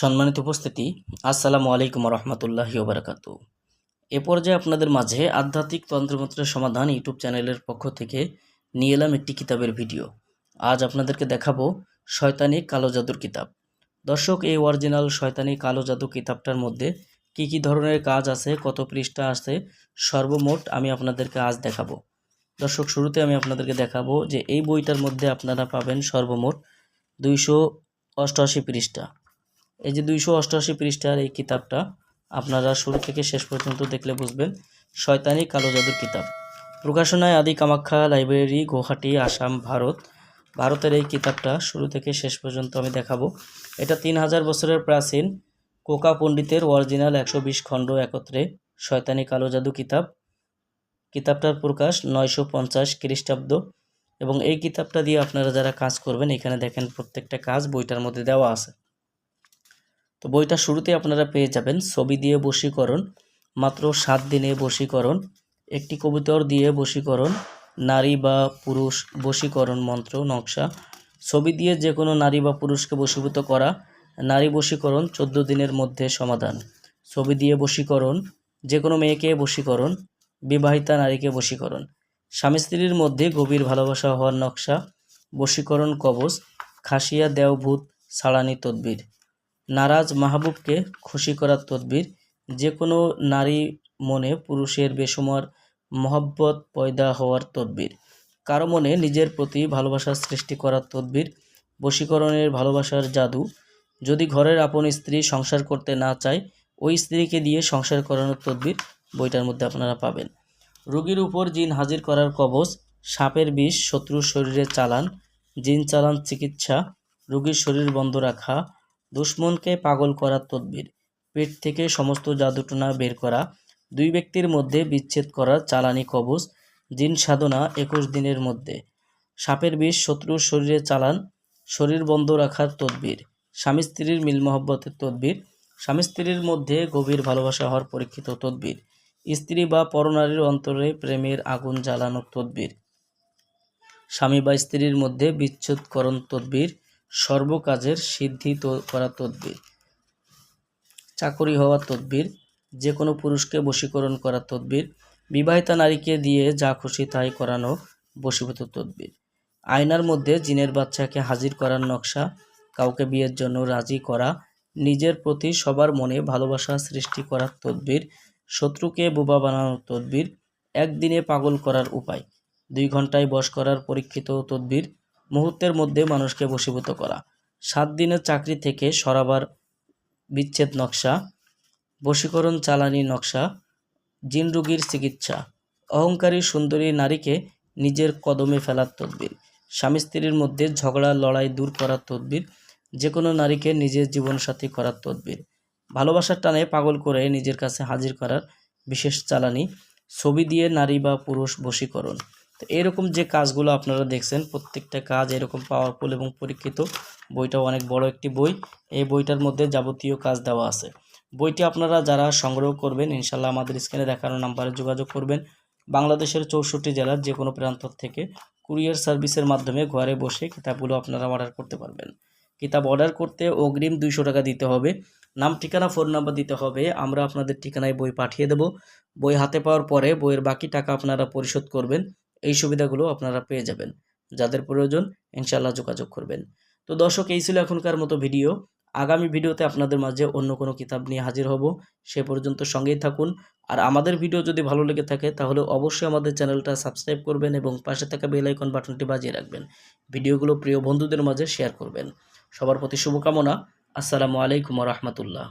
সম্মানিত উপস্থিতি, আসসালামু আলাইকুম রহমতুল্লাহি ওবরাকাতু। এ পর্যায়ে আপনাদের মাঝে আধ্যাত্মিক তন্ত্রমন্ত্রের সমাধান ইউটিউব চ্যানেলের পক্ষ থেকে নিয়ে এলাম একটি কিতাবের ভিডিও। আজ আপনাদেরকে দেখাবো শয়তানি কালো জাদুর কিতাব। দর্শক, এই অরিজিনাল শয়তানি কালো জাদু কিতাবটার মধ্যে কি কি ধরনের কাজ আছে, কত পৃষ্ঠা আছে, সর্বমোট আমি আপনাদেরকে আজ দেখাবো। দর্শক, শুরুতে আমি আপনাদেরকে দেখাবো যে এই বইটার মধ্যে আপনারা পাবেন সর্বমোট দুইশো অষ্টআশি পৃষ্ঠা। এই যে দুইশো অষ্টআশি পৃষ্ঠার এই কিতাবটা আপনারা শুরু থেকে শেষ পর্যন্ত দেখলে বুঝবেন। শয়তানি কালো জাদুর কিতাব। প্রকাশনায় আদি কামাখ্যা লাইব্রেরি, গুয়াহাটি, আসাম, ভারত। ভারতের এই কিতাবটা শুরু থেকে শেষ পর্যন্ত আমি দেখাবো। এটা তিন হাজার বছরের প্রাচীন কোকা পণ্ডিতের অরিজিনাল একশো বিশ খণ্ড একত্রে শয়তানি কালো জাদু কিতাব। কিতাবটার প্রকাশ নয়শো পঞ্চাশ খ্রিস্টাব্দ এবং এই কিতাবটা দিয়ে আপনারা যারা কাজ করবেন, এখানে দেখেন প্রত্যেকটা কাজ বইটার মধ্যে দেওয়া আছে। তো বইটা শুরুতে আপনারা পেয়ে যাবেন। ছবি দিয়ে বশীকরণ, মাত্র সাত দিনে বশীকরণ, একটি কবুতর দিয়ে বশীকরণ, নারী বা পুরুষ বশীকরণ মন্ত্র, নকশা। ছবি দিয়ে যে কোনো নারী বা পুরুষকে বশীভূত করা, নারী বশীকরণ চোদ্দ দিনের মধ্যে সমাধান। ছবি দিয়ে বশীকরণ যে কোনো মেয়েকে বশীকরণ, বিবাহিতা নারীকে বশীকরণ। স্বামী স্ত্রীর মধ্যে গভীর ভালোবাসা হওয়ার নকশা, বশীকরণ কবচ, খাসিয়া দেওভূত ছাড়ানি তদ্বির। নারাজ মাহবুবকে খুশি করার তদবির যে কোনো নারী মনে পুরুষের বেসুমার মহব্বত পয়দা হওয়ার তদবির। কারও মনে নিজের প্রতি ভালোবাসার সৃষ্টি করার তদবির, বশীকরণের ভালোবাসার জাদু। যদি ঘরের আপন স্ত্রী সংসার করতে না চায়, ওই স্ত্রীকে দিয়ে সংসার করানোর তদবির বইটার মধ্যে আপনারা পাবেন। রোগীর উপর জিন হাজির করার কবচ, সাপের বিষ শত্রুর শরীরে চালান, জিন চালান চিকিৎসা, রোগীর শরীর বন্ধ রাখা দুশ্মনকে পাগল করার তদবির। পেট থেকে সমস্ত জাদুটনা বের করা। দুই ব্যক্তির মধ্যে বিচ্ছেদ করার চালানি কবচ। জিন সাধনা একুশ দিনের মধ্যে। সাপের বিষ শত্রুর শরীরে চালান। শরীর বন্ধ রাখার তদবির। স্বামী স্ত্রীর মিল মহব্বতের তদবির। স্বামী স্ত্রীর মধ্যে গভীর ভালোবাসা হওয়ার পরীক্ষিত তদবির। স্ত্রী বা পরনারীর অন্তরে প্রেমের আগুন জ্বালানোর তদবির। স্বামী বা স্ত্রীর মধ্যে বিচ্ছেদকরণ তদবির। সর্বকাজের সিদ্ধি করা তদবির। চাকরি হওয়ার তদবির যে কোনো পুরুষকে বশীকরণ করা তদবির, বিবাহিতা নারীকে দিয়ে যা খুশি তাই করানো বশীভূত তদবির। আয়নার মধ্যে জিনের বাচ্চাকে হাজির করার নকশা, কাউকে বিয়ের জন্য রাজি করা, নিজের প্রতি সবার মনে ভালোবাসা সৃষ্টি করার তদবির, শত্রুকে বোবা বানানোর তদবির, একদিনে পাগল করার উপায়, দুই ঘন্টায় বশ করার পরীক্ষিত তদবির মুহূর্তের মধ্যে মানুষকে বশীভূত করা। সাত দিনের চাকরি থেকে সরাবার বিচ্ছেদ নকশা, বশীকরণ চালানি নকশা, জিন রোগীর চিকিৎসা, অহংকারী সুন্দরী নারীকে নিজের কদমে ফেলার তদবির, স্বামী স্ত্রীর মধ্যে ঝগড়া, লড়াই দূর করার তদবির যে কোনো নারীকে নিজের জীবনসাথী করার তদবির। ভালোবাসার টানে পাগল করে নিজের কাছে হাজির করার বিশেষ চালানি, ছবি দিয়ে নারী বা পুরুষ বশীকরণ। তো এরকম যে কাজগুলো আপনারা দেখছেন, প্রত্যেকটা কাজ এরকম পাওয়ারফুল এবং পরীক্ষিত। বইটাও অনেক বড় একটি বই। এই বইটার মধ্যে যাবতীয় কাজ দেওয়া আছে। বইটি আপনারা যারা সংগ্রহ করবেন ইনশাল্লাহ আমাদের স্ক্রিনে দেখানো নাম্বারে যোগাযোগ করবেন। বাংলাদেশের চৌষট্টি জেলার যে কোনো প্রান্ত থেকে কুরিয়ার সার্ভিসের মাধ্যমে ঘরে বসে কিতাবগুলো আপনারা অর্ডার করতে পারবেন। কিতাব অর্ডার করতে অগ্রিম দুইশো টাকা দিতে হবে। নাম, ঠিকানা, ফোন নাম্বার দিতে হবে। আমরা আপনাদের ঠিকানায় বই পাঠিয়ে দেব। বই হাতে পাওয়ার পরে বইয়ের বাকি টাকা আপনারা পরিশোধ করবেন। এই সুবিধাগুলো আপনারা পেয়ে যাবেন। যাদের প্রয়োজন ইনশাল্লাহ যোগাযোগ করবেন। তো দর্শক, এই ছিল এখনকার মতো ভিডিও। আগামী ভিডিওতে আপনাদের মাঝে অন্য কোনো কিতাব নিয়ে হাজির হব। সে পর্যন্ত সঙ্গেই থাকুন। আর আমাদের ভিডিও যদি ভালো লেগে থাকে, তাহলে অবশ্যই আমাদের চ্যানেলটা সাবস্ক্রাইব করবেন এবং পাশে থাকা বেলাইকন বাটনটি বাজিয়ে রাখবেন। ভিডিওগুলো প্রিয় বন্ধুদের মাঝে শেয়ার করবেন। সবার প্রতি শুভকামনা। আসসালামু আলাইকুম রহমতুল্লাহ।